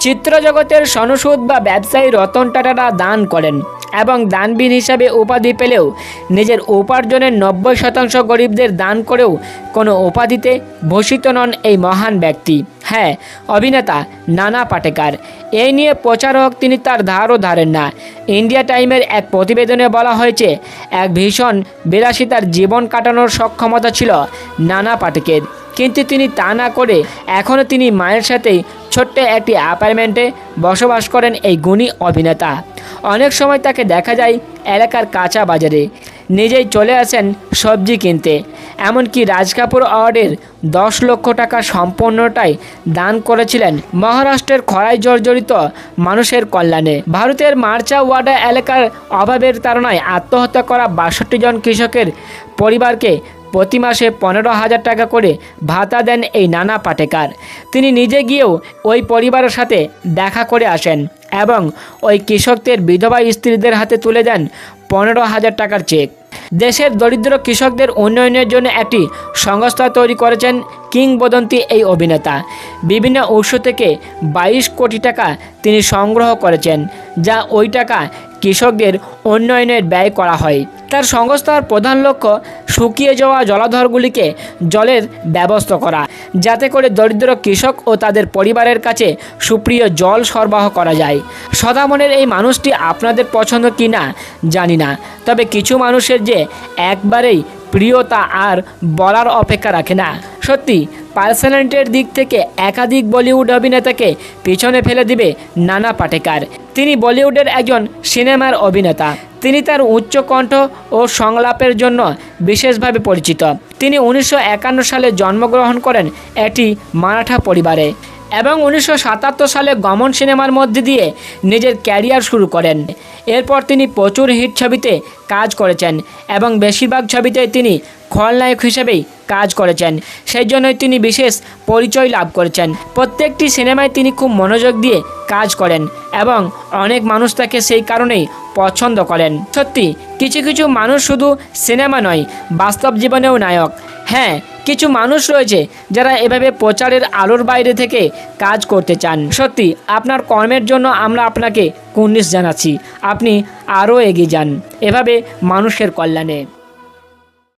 চিত্রজগতের সনসুদ বা ব্যবসায়ী রতন টাটারা দান করেন এবং দানবীর হিসাবে উপাধি পেলেও নিজের উপার্জনের নব্বই শতাংশ গরিবদের দান করেও কোনো উপাধিতে ভূষিত নন এই মহান ব্যক্তি। হ্যাঁ অভিনেতা নানা পাটেকার। এই নিয়ে প্রচার প্রচারক তিনি তার ধারও ধারেন না। ইন্ডিয়া টাইমের এক প্রতিবেদনে বলা হয়েছে, এক ভীষণ বিলাসিতার জীবন কাটানোর সক্ষমতা ছিল নানা পাটেকের। কিন্তু তিনি তা না করে এখনও তিনি মায়ের সাথেই ছোট্ট একটি অ্যাপার্টমেন্টে বসবাস করেন এই গুণী অভিনেতা। অনেক সময় তাকে দেখা যায় এলাকার কাঁচা বাজারে। নিজেই চলে আসেন সবজি কিনতে। এমনকি রাজ কাপুর অ্যাওয়ার্ডের দশ লক্ষ টাকা সম্পূর্ণটাই দান করেছিলেন মহারাষ্ট্রের খরায় জর্জরিত মানুষের কল্যাণে। ভারতের মার্চা ওয়াডা এলাকার অভাবের তারণায় আত্মহত্যা করা বাষট্টি জন কৃষকের পরিবারকে প্রতি মাসে পনেরো হাজার টাকা করে ভাতা দেন এই নানা পাটেকার। তিনি নিজে গিয়েও ওই পরিবারের সাথে দেখা করে আসেন এবং ওই কৃষকদের বিধবা স্ত্রীদের হাতে তুলে দেন পনেরো হাজার টাকার চেক। দেশের দরিদ্র কৃষকদের উন্নয়নের জন্য একটি সংস্থা তৈরি করেছেন কিংবদন্তি এই অভিনেতা। বিভিন্ন উৎস থেকে বাইশ কোটি টাকা তিনি সংগ্রহ করেছেন, যা ওই টাকা কৃষকদের উন্নয়নের ব্যয় করা হয়। তার সংস্থার প্রধান লক্ষ্য শুকিয়ে যাওয়া জলাধরগুলিকে জলের ব্যবস্থা করা, যাতে করে দরিদ্র কৃষক ও তাদের পরিবারের কাছে সুপ্রিয় জল সরবরাহ করা যায়। সদামনের এই মানুষটি আপনাদের পছন্দ কি না, জানি না। তবে কিছু মানুষের যে একবারেই প্রিয়তা আর বলার অপেক্ষা রাখে না। সত্যি পার্সোনালিটির দিক থেকে একাধিক বলিউড অভিনেতাকে পিছনে ফেলে দিবে নানা পাটেকার। তিনি বলিউডের একজন সিনেমার অভিনেতা। তিনি তার উচ্চ কণ্ঠ ও সংলাপের জন্য বিশেষভাবে পরিচিত। তিনি উনিশশো একান্ন সালে জন্মগ্রহণ করেন এটি মারাঠা পরিবারে। এবং উনিশশো সাতাত্তর সালে গমন সিনেমার মধ্যে দিয়ে নিজের ক্যারিয়ার শুরু করেন। এরপর তিনি প্রচুর হিট ছবিতে কাজ করেছেন এবং বেশিরভাগ ছবিতে তিনি খলনায়ক হিসেবেই কাজ করেছেন। সেই জন্যই তিনি বিশেষ পরিচয় লাভ করেছেন। প্রত্যেকটি সিনেমায় তিনি খুব মনোযোগ দিয়ে কাজ করেন এবং অনেক মানুষ তাকে সেই কারণেই পছন্দ করেন। সত্যি, কিছু কিছু মানুষ শুধু সিনেমা নয়, বাস্তব জীবনেও নায়ক। হ্যাঁ কিছু মানুষ রয়েছে যারা এভাবে প্রচারের আলোর বাইরে থেকে কাজ করতে চান। সত্যি, আপনার কর্মের জন্য আমরা আপনাকে কুন্নিস জানাচ্ছি। আপনি আরও এগিয়ে যান। এভাবে মানুষের কল্যাণে।